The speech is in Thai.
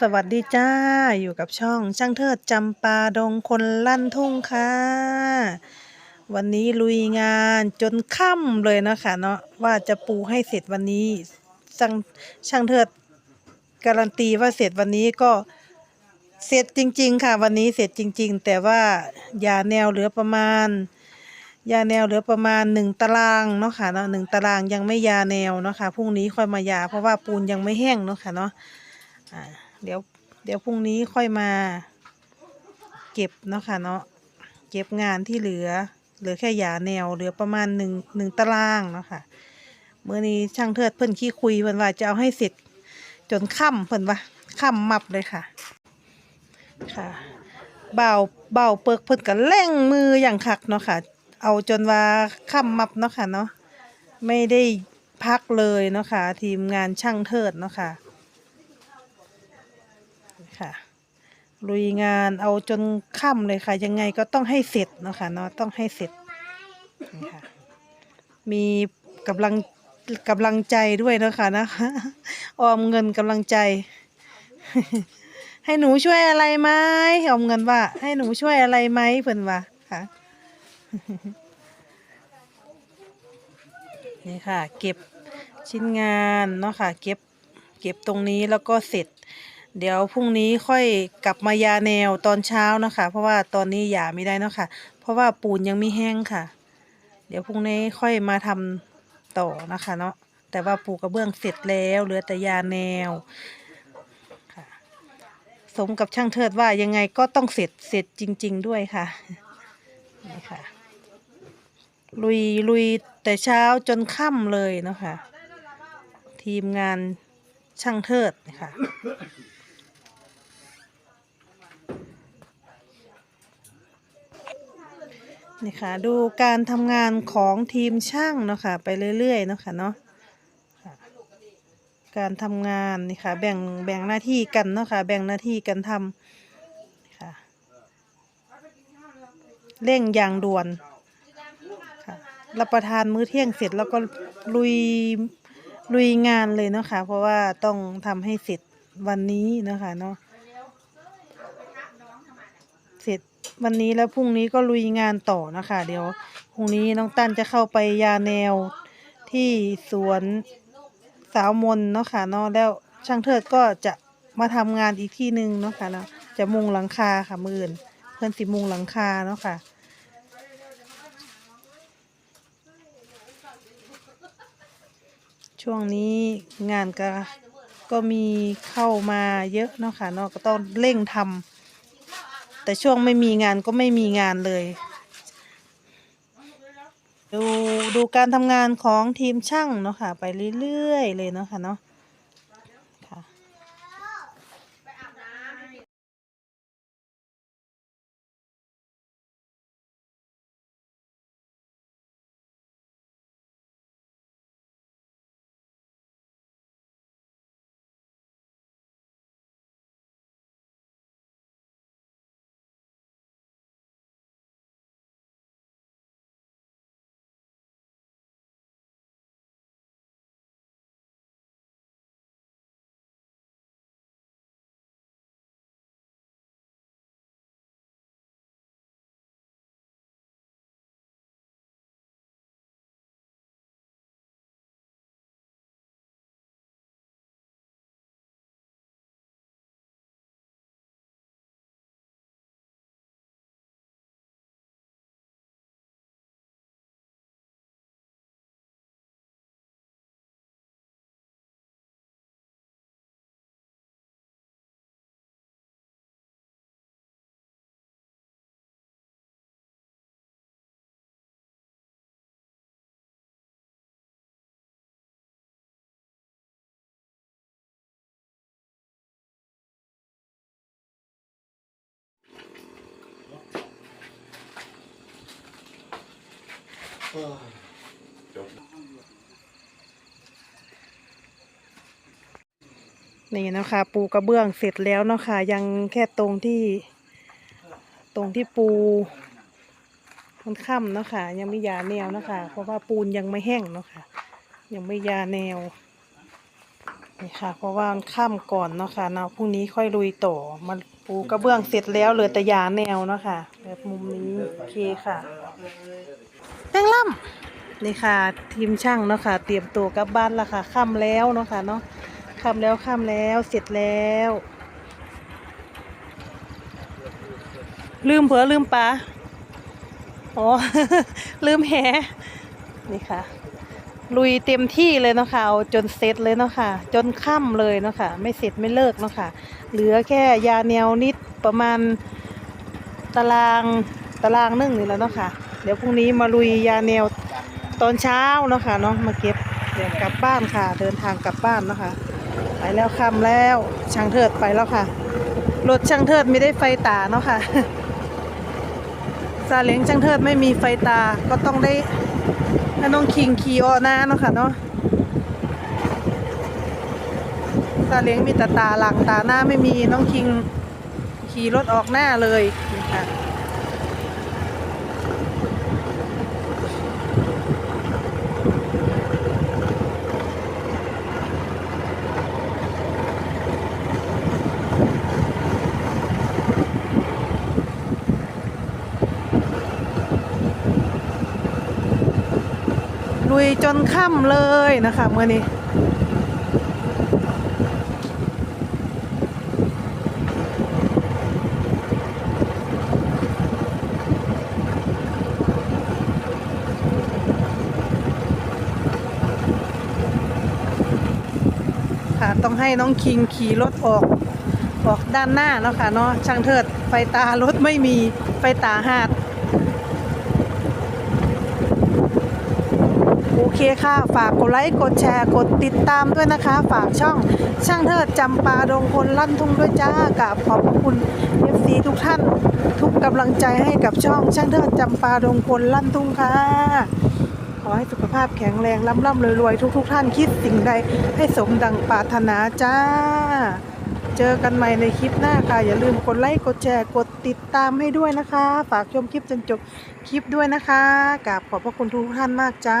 สวัสดีจ้าอยู่กับช่องช่างเทิดจำปาดงคนลั่นทุ่งค่ะ วันนี้ลุยงานจนค่ำเลยนะคะเนาะว่าจะปูให้เสร็จวันนี้ช่างช่างเทิดการันตีว่าเสร็จวันนี้ก็เสร็จจริง ๆ ค่ะ วันนี้เสร็จจริง ๆ แต่ว่ายาแนวเหลือประมาณ ยาแนวเหลือประมาณหนึ่งตารางเนาะค่ะเนาะหนึ่งตารางยังไม่ยาแนวเนาะค่ะพรุ่งนี้ค่อยมายา เพราะว่าปูนยังไม่แห้งเนาะค่ะเนาะ อ่า เดี๋ยวเดี๋ยวพรุ่งนี้ค่อยมา เก็บเนาะค่ะเนาะเก็บงานที่เหลือ เหลือแค่ยาแนวเหลือประมาณหนึ่งหนึ่งตารางเนาะค่ะเมื่อนี้ช่างเทิดเพิ่นขี้คุยเพิ่นว่าจะเอาให้เสร็จจนค่ำเพิ่นว่าค่ำมับเลยค่ะ ค่ะเบาเบาเปิกเพิ่นก็เร่งมืออย่างคักเนาะค่ะ เอาจนว่าค่ำมับเนาะค่ะเนาะไม่ได้พักเลยเนาะค่ะ ทีมงานช่างเทิดเนาะค่ะ ค่ะ ลุยงานเอาจนค่ำเลยค่ะ ยังไงก็ต้องให้เสร็จเนาะค่ะเนาะต้องให้เสร็จนี่ค่ะ มีกำลังกำลังใจด้วยเนาะค่ะนะคะออมเงินกำลังใจ ให้หนูช่วยอะไรไหมออมเงินว่า ให้หนูช่วยอะไรไหมเพิ่นว่าค่ะนี่ค่ะ เก็บชิ้นงานเนาะค่ะ เก็บเก็บตรงนี้แล้วก็เสร็จ เดี๋ยวพรุ่งนี้ค่อยกลับมายาแนวตอนเช้านะคะ เพราะว่าตอนนี้ยาไม่ได้นะคะ เพราะว่าปูนยังไม่แห้งค่ะ เดี๋ยวพรุ่งนี้ค่อยมาทำต่อนะคะเนาะแต่ว่าปูกระเบื้องเสร็จแล้วเหลือแต่ยาแนวค่ะสมกับช่างเทิดว่ายังไงก็ต้องเสร็จเสร็จจริง ๆ ด้วยค่ะนี่ค่ะลุยลุยแต่เช้าจนค่ำเลยนะคะ ทีมงานช่างเทิดนะคะ นี่ค่ะ ดูการทำงานของทีมช่างเนาะค่ะ ไปเรื่อยๆเนาะค่ะเนาะการทำงานนี่ค่ะ แบ่งแบ่งหน้าที่กันเนาะค่ะ แบ่งหน้าที่กันทำค่ะ เร่งอย่างด่วนค่ะรับประทานมื้อเที่ยงเสร็จแล้วก็ลุยลุยงานเลยเนาะค่ะ เพราะว่าต้องทำให้เสร็จวันนี้เนาะคะเนาะเสร็จ วันนี้แล้วพรุ่งนี้ก็ลุยงานต่อนะคะ เดี๋ยวพรุ่งนี้น้องตั้นจะเข้าไปยาแนวที่สวนสาวมนเนาะค่ะเนาะแล้วช่างเทิดก็จะมาทำงานอีกที่หนึ่งเนาะค่ะเนาะจะมุงหลังคาค่ะมืออื่นเพื่อนสิมุงหลังคาเนาะค่ะช่วงนี้งานก็ก็มีเข้ามาเยอะเนาะค่ะเนาะก็ต้องเร่งทำ แต่ช่วงไม่มีงานก็ไม่มีงานเลย ดูดูการทำงานของทีมช่างเนาะค่ะ ไปเรื่อยๆเลยเนาะค่ะเนาะค่ะ จบนี่นะคะปูกระเบื้องเสร็จแล้วเนาะค่ะยังแค่ตรงที่ ตรงที่ปูมันค่ำเนาะค่ะยังไม่ยาแนวเนาะค่ะเพราะว่าปูนยังไม่แห้งเนาะค่ะยังไม่ยาแนวนี่ค่ะ เพราะว่ามันค่ำก่อนเนาะค่ะเนาะพรุ่งนี้ค่อยลุยต่อมันปูกระเบื้องเสร็จแล้วเหลือแต่ยาแนวเนาะค่ะแบบมุมนี้โอเคค่ะ แป้งล่ำนี่ค่ะทีมช่างเนาะค่ะ เตรียมตัวกลับบ้านละค่ะค่ำแล้วเนาะค่ะเนาะค่ำแล้วค่ำแล้วเสร็จแล้ว ลืมเผลอลืมปลาอ๋อ ลืมแหนี่ค่ะ ลุยเต็มที่เลยเนาะค่ะเอาจนเสร็จเลยเนาะค่ะ จนค่ำเลยเนาะค่ะ ไม่เสร็จไม่เลิกเนาะค่ะ เหลือแค่ยาแนวนิดประมาณตารางตารางนึ่งนี่แล้วเนาะค่ะ เดี๋ยวพรุ่งนี้มาลุยยาแนวตอนเช้าเนาะค่ะเนาะมาเก็บเดี๋ยวกลับบ้านค่ะ เดินทางกลับบ้านเนาะค่ะไปแล้วค่ำแล้วช่างเทิดไปแล้วค่ะ รถช่างเทิดไม่ได้ไฟตาเนาะค่ะซาเล้งช่างเทิดไม่มีไฟตาก็ต้องได้ให้น้องคิงขี่ออหน้าเนาะค่ะเนาะซาเล้งมีแต่ตาหลังตาหน้าไม่มีน้องคิงขี่รถออกหน้าเลยนี่ค่ะ ลุยจนค่ำเลยนะคะเมื่อนี้ค่ะต้องให้น้องคิงขี่รถออกออกด้านหน้าเนาะค่ะเนาะช่างเถิดไฟตารถไม่มีไฟตาหาด โอ เคค่ะ ฝากกดไลค์กดแชร์กดติดตามด้วยนะคะ ฝากช่องช่างเทิดจำปาดงพลลั่นทุ่งด้วยจ้ากราบขอบพระคุณ FC ทุกท่าน ทุกกำลังใจให้กับช่องช่างเทิดจำปาดงพลลั่นทุ่งค่ะ ขอให้สุขภาพแข็งแรงร่ำร่ำรวยๆ ทุกๆทท่านคิดสิ่งใดให้สมดังปรารถนาจ้า เจอกันใหม่ในคลิปหน้าค่ะ อย่าลืมกดไลค์กดแชร์กดติดตามให้ด้วยนะคะ ฝากชมคลิปจนจบคลิปด้วยนะคะกราบขอบพระคุณทุกท่านมากจ้า